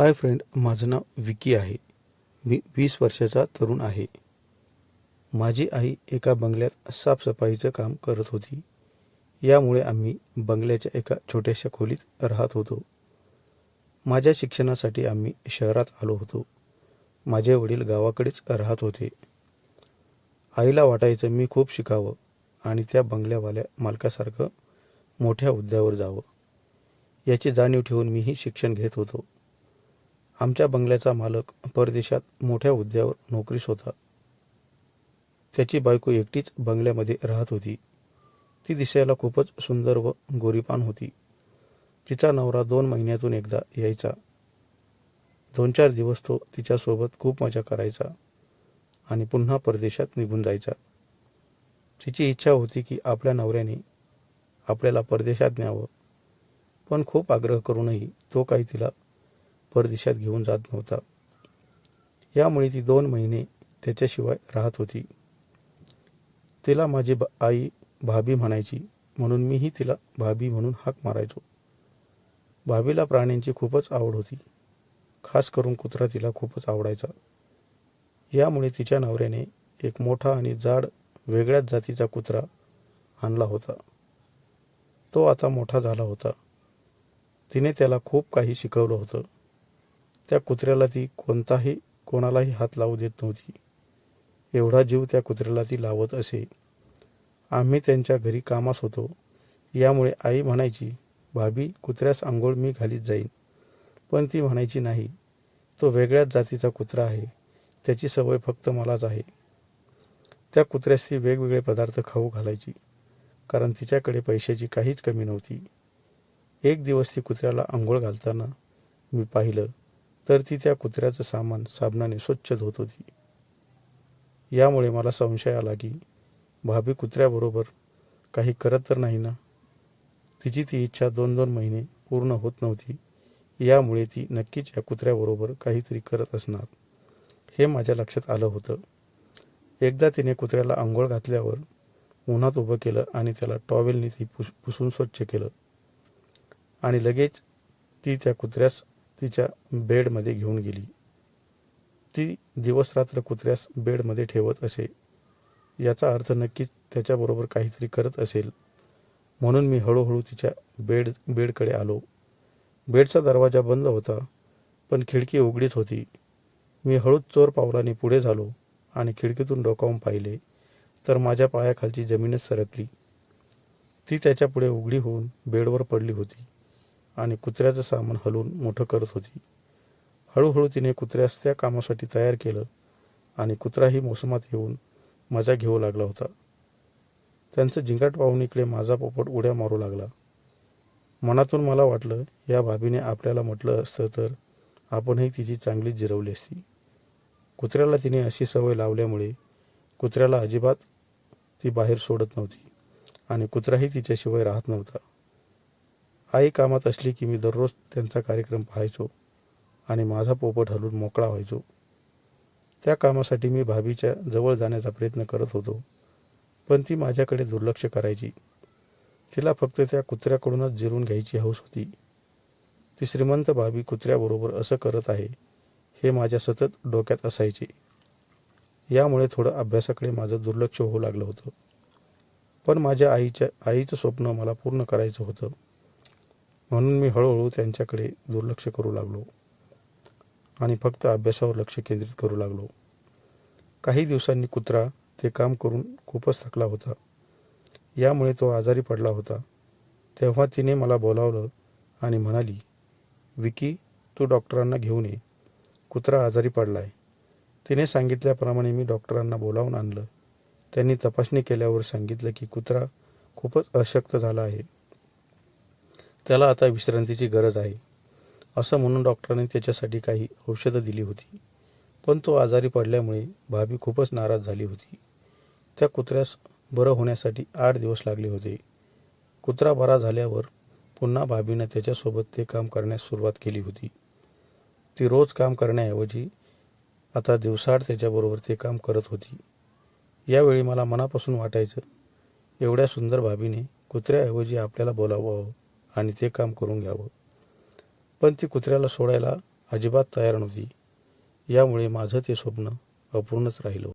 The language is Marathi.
हाय फ्रेंड माझं नाव विकी आहे. मी वीस वर्षाचा तरुण आहे. माझी आई एका बंगल्यात साफसफाईचं काम करत होती. यामुळे आम्ही बंगल्याच्या एका छोट्याशा खोलीत राहत होतो. माझ्या शिक्षणासाठी आम्ही शहरात आलो होतो. माझे वडील गावाकडेच राहत होते. आईला वाटायचं मी खूप शिकावं आणि त्या बंगल्यावाल्या मालकासारखं मोठ्या हुद्द्यावर जावं. याची जाणीव ठेवून मीही शिक्षण घेत होतो. आमच्या बंगल्याचा मालक परदेशात मोठ्या हुद्द्यावर नोकरीस होता त्याची बायको एकटीच बंगल्यामध्ये राहत होती. ती दिसायला खूपच सुंदर व गोरीपान होती. तिचा नवरा दोन महिन्यातून एकदा यायचा. दोन चार दिवस तो तिच्यासोबत खूप मजा करायचा आणि पुन्हा परदेशात निघून जायचा. तिची इच्छा होती की आपल्या नवऱ्याने आपल्याला परदेशात न्यावं पण खूप आग्रह करूनही तो काही तिला परदेशात घेऊन जात नव्हता. यामुळे ती दोन महिने त्याच्याशिवाय राहत होती. तिला माझी बा आई भाभी म्हणायची म्हणून मीही तिला भाभी म्हणून हाक मारायचो. भाभीला प्राण्यांची खूपच आवड होती. खास करून कुत्रा तिला खूपच आवडायचा. यामुळे तिच्या नवऱ्याने एक मोठा आणि जाड वेगळ्याच जातीचा कुत्रा आणला होता. तो आता मोठा झाला होता. तिने त्याला खूप काही शिकवलं होतं. त्या कुत्र्याला ती कोणताही कोणालाही हात लावू देत नव्हती. एवढा जीव त्या कुत्र्याला ती लावत असे. आम्ही त्यांच्या घरी कामास होतो. यामुळे आई म्हणायची भाभी कुत्र्यास आंघोळ मी घालीत जाईन. पण ती म्हणायची नाही. तो वेगळ्याच जातीचा कुत्रा आहे. त्याची सवय फक्त मलाच आहे. त्या कुत्र्यास ती वेगवेगळे पदार्थ खाऊ घालायची कारण तिच्याकडे पैशाची काहीच कमी नव्हती. एक दिवस ती कुत्र्याला आंघोळ घालताना मी पाहिलं तर ती त्या कुत्र्याचं सामान साबणाने स्वच्छ धुत होती. यामुळे मला संशय आला की भाभी कुत्र्याबरोबर काही करत तर नाही ना? तिची ती इच्छा दोन दोन महिने पूर्ण होत नव्हती. यामुळे ती नक्कीच या कुत्र्याबरोबर काहीतरी करत असणार. हे माझ्या लक्षात आलं होतं. एकदा तिने कुत्र्याला आंघोळ घातल्यावर उन्हात उभं केलं आणि त्याला टॉवेलने ती पुस पुसून स्वच्छ केलं. आणि लगेच ती त्या कुत्र्यास तिच्या बेडमध्ये घेऊन गेली. ती दिवसरात्र कुत्र्यास बेडमध्ये ठेवत असे. याचा अर्थ नक्कीच त्याच्याबरोबर काहीतरी करत असेल. म्हणून मी हळूहळू तिच्या बेड बेडकडे आलो. बेडचा दरवाजा बंद होता पण खिडकी उघडीच होती. मी हळूच चोर पावलाने पुढे झालो आणि खिडकीतून डोकावून पाहिले तर माझ्या पायाखालची जमीनच सरकली. ती त्याच्यापुढे उघडी होऊन बेडवर पडली होती. आणि कुत्र्याचं सामान हलवून मोठं करत होती. हळूहळू तिने कुत्र्यास त्या कामासाठी तयार केलं आणि कुत्राही मोसमात येऊन मजा घेऊ लागला होता. त्यांचं जिंगाट पाहून इकडे माझा पोपट उड्या मारू लागला. मनातून मला वाटलं या भाभीने आपल्याला म्हटलं असतं तर आपणही तिची चांगलीच जिरवली असती. कुत्र्याला तिने अशी सवय लावल्यामुळे कुत्र्याला अजिबात ती बाहेर सोडत नव्हती आणि कुत्राही तिच्याशिवाय राहत नव्हता. आई कामात असली की मी दररोज त्यांचा कार्यक्रम पाहायचो आणि माझा पोपट हलून मोकळा व्हायचो. त्या कामासाठी मी भाभीच्या जवळ जाण्याचा प्रयत्न करत होतो पण ती माझ्याकडे दुर्लक्ष करायची. तिला फक्त त्या कुत्र्याकडूनच जिरून घ्यायची हौस होती. ती श्रीमंत भाभी कुत्र्याबरोबर असं करत आहे हे माझ्या सतत डोक्यात असायचे. यामुळे थोडं अभ्यासाकडे माझं दुर्लक्ष होऊ लागलं होतं. पण माझ्या आईच्या आईचं स्वप्न मला पूर्ण करायचं होतं. म्हणून मी हळूहळू त्यांच्याकडे दुर्लक्ष करू लागलो. आणि फक्त अभ्यासावर लक्ष केंद्रित करू लागलो. काही दिवसांनी कुत्रा ते काम करून खूपच थकला होता. यामुळे तो आजारी पडला होता. तेव्हा तिने मला बोलावलं आणि म्हणाली विकी तू डॉक्टरांना घेऊन ये. कुत्रा आजारी पडला आहे तिने सांगितल्याप्रमाणे मी डॉक्टरांना बोलावून आणलं. त्यांनी तपासणी केल्यावर सांगितलं की कुत्रा खूपच अशक्त झाला आहे. त्याला आता विश्रांतीची गरज आहे असं म्हणून डॉक्टरांनी त्याच्यासाठी काही औषधं दिली होती. पण तो आजारी पडल्यामुळे भाभी खूपच नाराज झाली होती. त्या कुत्र्यास बरं होण्यासाठी आठ दिवस लागले होते. कुत्रा बरा झाल्यावर पुन्हा भाभीनं त्याच्यासोबत ते काम करण्यास सुरुवात केली होती. ती रोज काम करण्याऐवजी आता दिवसाआड त्याच्याबरोबर ते काम करत होती. यावेळी मला मनापासून वाटायचं एवढ्या सुंदर भाभीने कुत्र्याऐवजी आपल्याला बोलावं आणि ते काम करून घ्यावं. पण ती कुत्र्याला सोडायला अजिबात तयार नव्हती. यामुळे माझं ते स्वप्न अपूर्णच राहिलं.